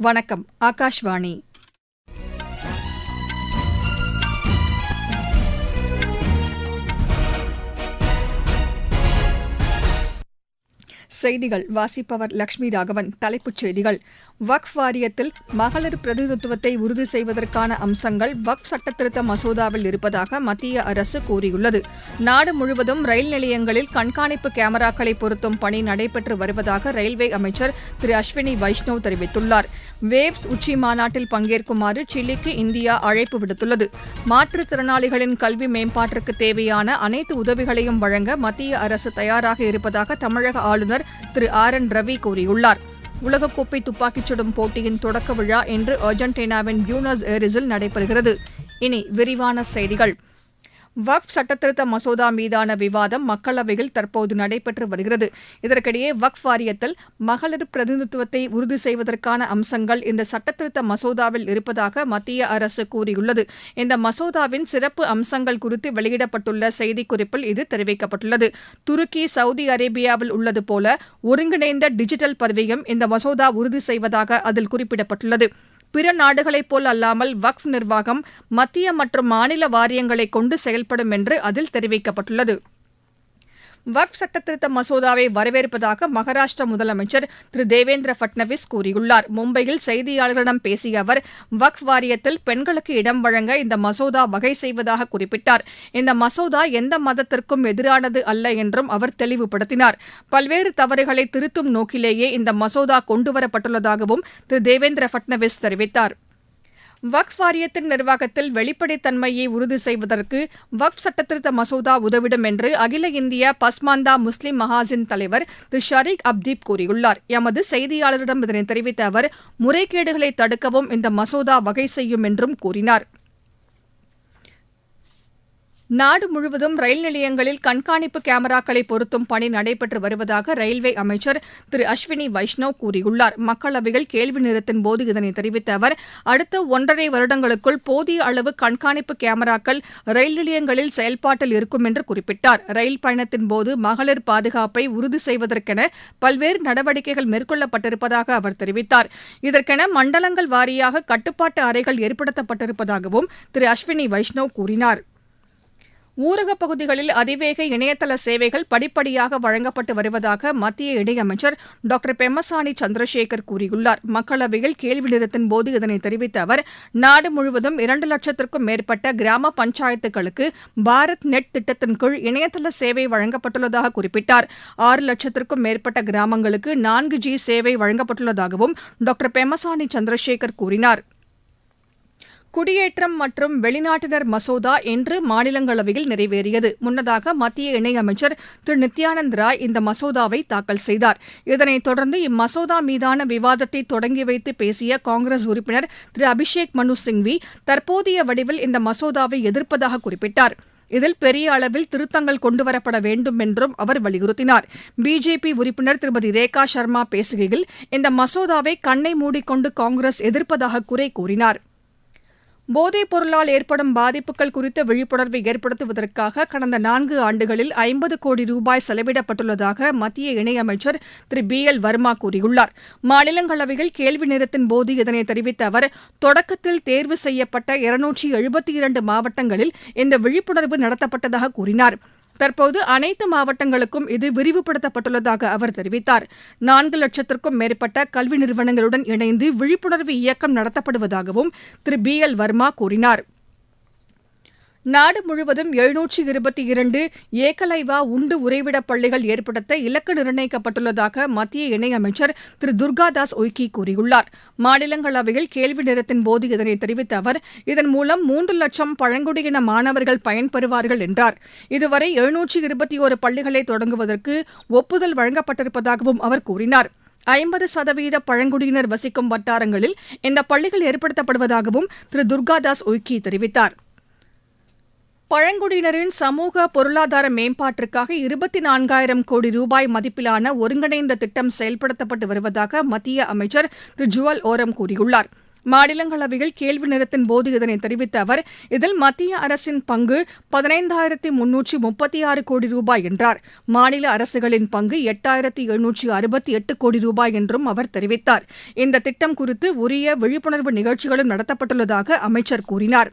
வணக்கம் ஆகாஷ்வாணி. செய்திகள் வாசிப்பவர் லட்சுமி ராகவன் தலைப்புச் செய்திகள். வக்ஃப் வாரியத்தில் மகளிர் பிரதிநிதித்துவத்தை உறுதி செய்வதற்கான அம்சங்கள் வக்ஃப் சட்டத்திருத்த மசோதாவில் இருப்பதாக மத்திய அரசு கூறியுள்ளது. நாடு முழுவதும் ரயில் நிலையங்களில் கண்காணிப்பு கேமராக்களை பொருத்தும் பணி நடைபெற்று வருவதாக ரயில்வே அமைச்சர் திரு அஸ்வினி வைஷ்ணவ் தெரிவித்துள்ளார். வேவ்ஸ் உச்சி மாநாட்டில் பங்கேற்குமாறு சிலிக்கு இந்தியா அழைப்பு விடுத்துள்ளது. மாற்றுத்திறனாளிகளின் கல்வி மேம்பாட்டிற்கு தேவையான அனைத்து உதவிகளையும் வழங்க மத்திய அரசு தயாராக இருப்பதாக தமிழக ஆளுநர் திரு ஆர் என் ரவி கூறியுள்ளார். உலகக்கோப்பை துப்பாக்கிச் சுடும் போட்டியின் தொடக்க விழா இன்று அர்ஜென்டினாவின் பியூனஸ் ஏரிஸில் நடைபெறுகிறது. இனி விரிவான செய்திகள். வக்ஃப் சட்டத்திருத்த மசோதா மீதான விவாதம் மக்களவையில் தற்போது நடைபெற்று வருகிறது. இதற்கிடையே வக்ஃப் வாரியத்தில் மகளிர் பிரதிநிதித்துவத்தை உறுதி செய்வதற்கான அம்சங்கள் இந்த சட்டத்திருத்த மசோதாவில் இருப்பதாக மத்திய அரசு கூறியுள்ளது. இந்த மசோதாவின் சிறப்பு அம்சங்கள் குறித்து வெளியிடப்பட்டுள்ள செய்திக்குறிப்பில் இது தெரிவிக்கப்பட்டுள்ளது. துருக்கி சவுதி அரேபியாவில் உள்ளது போல ஒருங்கிணைந்த டிஜிட்டல் பதிவையும் இந்த மசோதா உறுதி செய்வதாக அதில் குறிப்பிடப்பட்டுள்ளது. பிற நாடுகளைப் போல் அல்லாமல் வக்ஃப் நிர்வாகம் மத்திய மற்றும் மாநில வாரியங்களை கொண்டு செயல்படும் என்று அதில் தெரிவிக்கப்பட்டுள்ளது. வக்ஃப் சட்டத்திருத்த மசோதாவை வரவேற்பதாக மகாராஷ்டிர முதலமைச்சர் திரு தேவேந்திர பட்னவிஸ் கூறியுள்ளார். மும்பையில் செய்தியாளர்களிடம் பேசிய அவர் வக்ஃப் வாரியத்தில் பெண்களுக்கு இடம் வழங்க இந்த மசோதா வகை செய்வதாக குறிப்பிட்டார். இந்த மசோதா எந்த மதத்திற்கும் எதிரானது அல்ல என்றும் அவர் தெளிவுபடுத்தினார். பல்வேறு தவறுகளை திருத்தும் நோக்கிலேயே இந்த மசோதா கொண்டுவரப்பட்டுள்ளதாகவும் திரு தேவேந்திர பட்னவிஸ் தெரிவித்தாா் வக்ஃப் வாரியத்தின் நிர்வாகத்தில் வெளிப்படைத்தன்மையை உறுதி செய்வதற்கு வக்ஃப் சட்டத்திருத்த மசோதா உதவிடும் என்று அகில இந்திய பஸ்மாந்தா முஸ்லிம் மகாஜின் தலைவர் திரு ஷரீக் அப்தீப் கூறியுள்ளார். எமது செய்தியாளரிடம் இதனை தெரிவித்த அவர் முறைகேடுகளை தடுக்கவும் இந்த மசோதா வகை செய்யும் என்றும் கூறினார். நாடு முழுவதும் ரயில் நிலையங்களில் கண்காணிப்பு கேமராக்களை பொருத்தும் பணி நடைபெற்று வருவதாக ரயில்வே அமைச்சர் திரு அஸ்வினி வைஷ்ணவ் கூறியுள்ளார். மக்களவையில் கேள்வி நேரத்தின் போது இதனை தெரிவித்த அவர் அடுத்த ஒன்றரை வருடங்களுக்குள் போதிய அளவு கண்காணிப்பு கேமராக்கள் ரயில் நிலையங்களில் செயல்பாட்டில் இருக்கும் என்று குறிப்பிட்டார். ரயில் பயணத்தின் போது மகளிர் பாதுகாப்பை உறுதி செய்வதற்கென பல்வேறு நடவடிக்கைகள் மேற்கொள்ளப்பட்டிருப்பதாக அவர் தெரிவித்தார். இதற்கென மண்டலங்கள் வாரியாக கட்டுப்பாட்டு அறைகள் ஏற்படுத்தப்பட்டிருப்பதாகவும் திரு அஸ்வினி வைஷ்ணவ் கூறினார். ஊரகப் பகுதிகளில் அதிவேக இணையதள சேவைகள் படிப்படியாக வழங்கப்பட்டு வருவதாக மத்திய இணையமைச்சர் டாக்டர் பெம்மசானி சந்திரசேகர் கூறியுள்ளார். மக்களவையில் கேள்வி நிறுத்தின் போது இதனை தெரிவித்த அவர் நாடு முழுவதும் இரண்டு லட்சத்திற்கும் மேற்பட்ட கிராம பஞ்சாயத்துகளுக்கு பாரத் நெட் திட்டத்தின் கீழ் இணையதள சேவை வழங்கப்பட்டுள்ளதாக குறிப்பிட்டார். ஆறு லட்சத்திற்கும் மேற்பட்ட கிராமங்களுக்கு நான்கு ஜி சேவை வழங்கப்பட்டுள்ளதாகவும் டாக்டர் பெம்மசானி சந்திரசேகர் கூறினார். குடியேற்றம் மற்றும் வெளிநாட்டினர் மசோதா இன்று மாநிலங்களவையில் நிறைவேறியது. முன்னதாக மத்திய இணையமைச்சர் திரு நித்யானந்த் ராய் இந்த மசோதாவை தாக்கல் செய்தார். இதனைத் தொடர்ந்து இம்மசோதா மீதான விவாதத்தை தொடங்கி வைத்து பேசிய காங்கிரஸ் உறுப்பினர் திரு அபிஷேக் மனு சிங்வி தற்போதைய வடிவில் இந்த மசோதாவை எதிர்ப்பதாக குறிப்பிட்டார். இதில் பெரிய அளவில் திருத்தங்கள் கொண்டுவரப்பட வேண்டும் என்றும் அவர் வலியுறுத்தினார். பிஜேபி உறுப்பினர் திருமதி ரேகா சர்மா பேசுகையில் இந்த மசோதாவை கண்ணை மூடிக்கொண்டு காங்கிரஸ் எதிர்ப்பதாக குறை கூறினார். போதைப் பொருளால் ஏற்படும் பாதிப்புகள் குறித்த விழிப்புணர்வை ஏற்படுத்துவதற்காக கடந்த நான்கு ஆண்டுகளில் ஐம்பது கோடி ரூபாய் செலவிடப்பட்டுள்ளதாக மத்திய இணையமைச்சர் திரு பி எல் வர்மா கூறியுள்ளார். மாநிலங்களவையில் கேள்வி நேரத்தின் போது இதனை தெரிவித்த அவர் தொடக்கத்தில் தேர்வு செய்யப்பட்ட இருநூற்றி எழுபத்தி இரண்டு மாவட்டங்களில் இந்த விழிப்புணர்வு நடத்தப்பட்டதாக கூறினார். தற்போது அனைத்து மாவட்டங்களுக்கும் இது விரிவுபடுத்தப்பட்டுள்ளதாக அவர் தெரிவித்தார். நான்கு லட்சத்திற்கும் மேற்பட்ட கல்வி நிறுவனங்களுடன் இணைந்து விழிப்புணர்வு இயக்கம் நடத்தப்படுவதாகவும் திரு பி எல் வர்மா கூறினார். நாடு முழுவதும் எழுநூற்றி இருபத்தி இரண்டு ஏகலைவா உண்டு உறைவிட பள்ளிகள் ஏற்படுத்த இலக்கு நிர்ணயிக்கப்பட்டுள்ளதாக மத்திய இணையமைச்சர் திரு துர்காதாஸ் உய்கி கூறியுள்ளார். மாநிலங்களவையில் கேள்வி நேரத்தின் போது இதனை தெரிவித்த அவர் இதன் மூலம் மூன்று லட்சம் பழங்குடியின மாணவர்கள் பயன்பெறுவார்கள் என்றார். இதுவரை எழுநூற்றி இருபத்தி ஒரு பள்ளிகளை தொடங்குவதற்கு ஒப்புதல் வழங்கப்பட்டிருப்பதாகவும் அவர் கூறினார். ஐம்பது சதவீத பழங்குடியினர் வசிக்கும் வட்டாரங்களில் இந்த பள்ளிகள் ஏற்படுத்தப்படுவதாகவும் திரு துர்காதாஸ் உய்கி தெரிவித்தாா் பழங்குடியினரின் சமூக பொருளாதார மேம்பாட்டிற்காக இருபத்தி நான்காயிரம் கோடி ரூபாய் மதிப்பிலான ஒருங்கிணைந்த திட்டம் செயல்படுத்தப்பட்டு வருவதாக மத்திய அமைச்சர் திரு. ஜுவல் ஓரம் கூறியுள்ளார். மாநிலங்களவையில் கேள்வி நேரத்தின் போது இதனை தெரிவித்த அவர் இதில் மத்திய அரசின் பங்கு பதினைந்தாயிரத்தி முன்னூற்றி முப்பத்தி ஆறு கோடி ரூபாய் என்றார். மாநில அரசுகளின் பங்கு எட்டாயிரத்தி எழுநூற்றி அறுபத்தி எட்டு கோடி ரூபாய் என்றும் அவர் தெரிவித்தார். இந்த திட்டம் குறித்து உரிய விழிப்புணர்வு நிகழ்ச்சிகளும் நடத்தப்பட்டுள்ளதாக அமைச்சர் கூறினார்.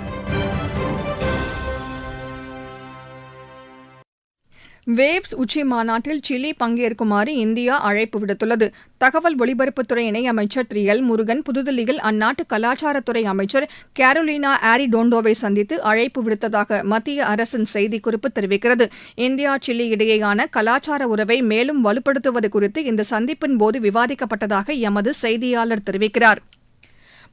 வேவ்ஸ் உச்சி மாநாட்டில் சிலி பங்கேற்குமாறு இந்தியா அழைப்பு விடுத்துள்ளது. தகவல் ஒலிபரப்புத்துறை இணையமைச்சர் திரு. எல். முருகன் புதுதில்லியில் அந்நாட்டு கலாச்சாரத்துறை அமைச்சர் கேரோலினா ஆரிடோண்டோவை சந்தித்து அழைப்பு விடுத்ததாக மத்திய அரசின் செய்திக்குறிப்பு தெரிவிக்கிறது. இந்தியா சிலி இடையேயான கலாச்சார உறவை மேலும் வலுப்படுத்துவது குறித்து இந்த சந்திப்பின் போது விவாதிக்கப்பட்டதாக எமது செய்தியாளர் தெரிவிக்கிறார்.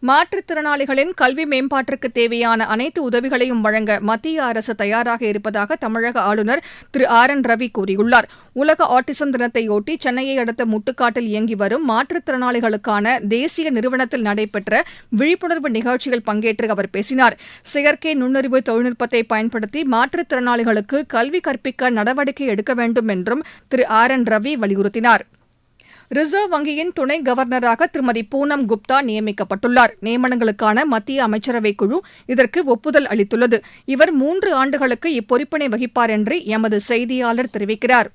மாற்றுத்திறனாளிகளின் கல்வி மேம்பாட்டிற்கு தேவையான அனைத்து உதவிகளையும் வழங்க மத்திய அரசு தயாராக இருப்பதாக தமிழக ஆளுநர் திரு ஆர் என் ரவி கூறியுள்ளார். உலக ஆட்டிசம் தினத்தையொட்டி சென்னையை அடுத்த முட்டுக்காட்டில் இயங்கி வரும் மாற்றுத்திறனாளிகளுக்கான தேசிய நிறுவனத்தில் நடைபெற்ற விழிப்புணர்வு நிகழ்ச்சியில் பங்கேற்று அவர் பேசினார். செயற்கை நுண்ணறிவு தொழில்நுட்பத்தை பயன்படுத்தி மாற்றுத்திறனாளிகளுக்கு கல்வி கற்பிக்க நடவடிக்கை எடுக்க வேண்டும் என்றும் திரு ஆர் என் ரவி வலியுறுத்தினார். ரிசர்வ் வங்கியின் துணை கவர்னராக திருமதி பூனம் குப்தா நியமிக்கப்பட்டுள்ளார். நியமனங்களுக்கான மத்திய அமைச்சரவைக் குழு இதற்கு ஒப்புதல் அளித்துள்ளது. இவர் மூன்று ஆண்டுகளுக்கு இப்பொறுப்பினை வகிப்பார் என்று எமது செய்தியாளர் தெரிவிக்கிறார்.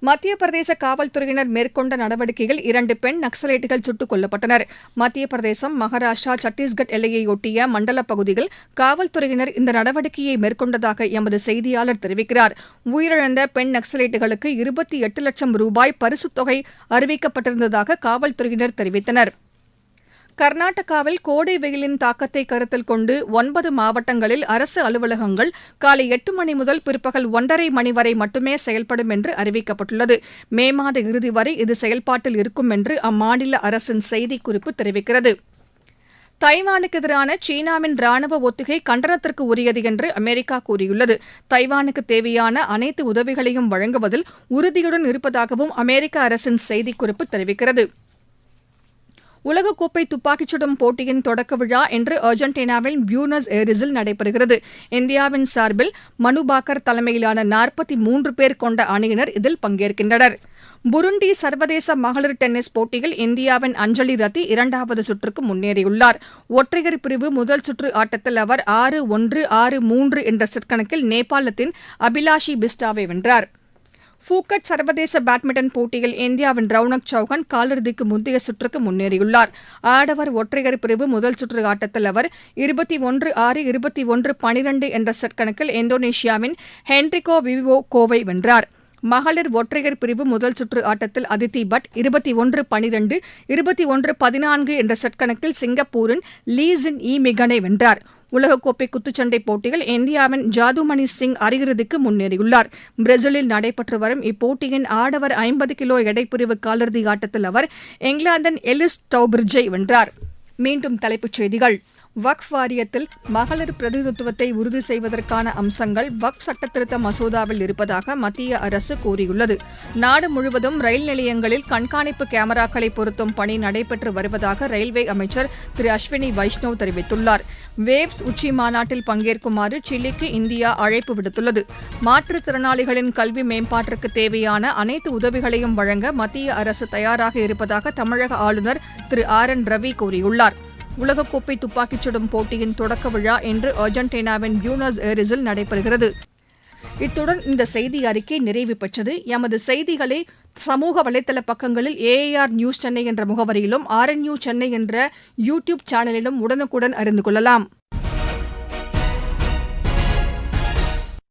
மத்திய பிரதேச காவல்துறையினர் மேற்கொண்ட நடவடிக்கையில் இரண்டு பெண் நக்சலைட்டுகள் சுட்டுக் கொல்லப்பட்டனர். மத்திய பிரதேசம் மகாராஷ்டிரா சத்தீஸ்கட் எல்லையையொட்டிய மண்டல பகுதியில் காவல்துறையினர் இந்த நடவடிக்கையை மேற்கொண்டதாக எமது செய்தியாளர் தெரிவிக்கிறார். உயிரிழந்த பெண் நக்சலைட்டுகளுக்கு இருபத்தி எட்டு லட்சம் ரூபாய் பரிசுத் தொகை அறிவிக்கப்பட்டிருந்ததாக காவல்துறையினர் தெரிவித்தனர். கர்நாடகாவில் கோடை வெயிலின் தாக்கத்தை கருத்தில் கொண்டு ஒன்பது மாவட்டங்களில் அரசு அலுவலகங்கள் காலை எட்டு மணி முதல் பிற்பகல் ஒன்றரை மணி வரை மட்டுமே செயல்படும் என்று அறிவிக்கப்பட்டுள்ளது. மே மாத இறுதி வரை இது செயல்பாட்டில் இருக்கும் என்று அம்மாநில அரசின் செய்திக்குறிப்பு தெரிவிக்கிறது. தைவானுக்கு எதிரான சீனாவின் ராணுவ ஒத்திகை கண்டனத்திற்கு உரியது என்று அமெரிக்கா கூறியுள்ளது. தைவானுக்கு தேவையான அனைத்து உதவிகளையும் வழங்குவதில் உறுதியுடன் இருப்பதாகவும் அமெரிக்க அரசின் செய்திக்குறிப்பு தெரிவிக்கிறது. உலகக்கோப்பை துப்பாக்கிச் சுடும் போட்டியின் தொடக்க விழா இன்று அர்ஜென்டினாவின் பியூனஸ் ஏரிஸில் நடைபெறுகிறது. இந்தியாவின் சார்பில் மனுபாக்கர் தலைமையிலான நாற்பத்தி மூன்று பேர் கொண்ட அணியினர் இதில் பங்கேற்கின்றனர். புருண்டி சர்வதேச மகளிர் டென்னிஸ் போட்டியில் இந்தியாவின் அஞ்சலி ரத்தி இரண்டாவது சுற்றுக்கு முன்னேறியுள்ளார். ஒற்றையர் பிரிவு முதல் சுற்று ஆட்டத்தில் அவர் ஆறு ஒன்று ஆறு மூன்று என்ற செட் கணக்கில் நேபாளத்தின் அபிலாஷி பிஸ்டாவை வென்றார். ஃபூக்கட் சர்வதேச பேட்மிண்டன் போட்டியில் இந்தியாவின் ரவுனக் சௌஹான் காலிறுதிக்கு முந்தைய சுற்றுக்கு முன்னேறியுள்ளார். ஆடவர் ஒற்றையர் பிரிவு முதல் சுற்று ஆட்டத்தில் அவர் இருபத்தி ஒன்று ஆறு இருபத்தி ஒன்று பனிரெண்டு என்ற செட் கணக்கில் இந்தோனேஷியாவின் ஹென்ரிகோ விவோ கோவை வென்றார். மகளிர் ஒற்றையர் பிரிவு முதல் சுற்று ஆட்டத்தில் அதித்தி பட் இருபத்தி ஒன்று பனிரெண்டு இருபத்தி ஒன்று பதினான்கு என்ற செட் கணக்கில் சிங்கப்பூரின் லீசின் இ மிகனை வென்றார். உலகக்கோப்பை குத்துச்சண்டை போட்டியில் இந்தியாவின் ஜாதுமணி சிங் அரையிறுதிக்கு முன்னேறியுள்ளார். பிரேசிலில் நடைபெற்று வரும் இப்போட்டியின் ஆடவர் ஐம்பது கிலோ எடைப்பிரிவு காலிறுதி ஆட்டத்தில் அவர் இங்கிலாந்தின் எலிஸ் டவுபிரிட்ஜை வென்றார். மீண்டும் தலைப்புச் செய்திகள். வக்ஃப் வாரியத்தில் மகளிர் பிரதிநிதித்துவத்தை உறுதி செய்வதற்கான அம்சங்கள் வக்ஃப் சட்டத்திருத்த மசோதாவில் இருப்பதாக மத்திய அரசு கூறியுள்ளது. நாடு முழுவதும் ரயில் நிலையங்களில் கண்காணிப்பு கேமராக்களை பொருத்தும் பணி நடைபெற்று வருவதாக ரயில்வே அமைச்சர் திரு அஸ்வினி வைஷ்ணவ் தெரிவித்துள்ளார். வேவ்ஸ் உச்சி மாநாட்டில் பங்கேற்குமாறு சிலிக்கு இந்தியா அழைப்பு விடுத்துள்ளது. மாற்றுத்திறனாளிகளின் கல்வி மேம்பாட்டிற்கு தேவையான அனைத்து உதவிகளையும் வழங்க மத்திய அரசு தயாராக இருப்பதாக தமிழக ஆளுநர் திரு ஆர் என் ரவி கூறியுள்ளார். உலகக்கோப்பை துப்பாக்கிச் சுடும் போட்டியின் தொடக்க விழா இன்று அர்ஜென்டினாவின் பியூனஸ் ஏரிஸில் நடைபெறுகிறது. இத்துடன் இந்த செய்தி அறிக்கை நிறைவு பெற்றது. எமது செய்திகளை சமூக வலைதள பக்கங்களில் ஏஏஆர் நியூஸ் சென்னை என்ற முகவரியிலும் ஆர்என்யூ சென்னை என்ற யூடியூப் சேனலிலும் உடனுக்குடன் அறிந்து கொள்ளலாம்.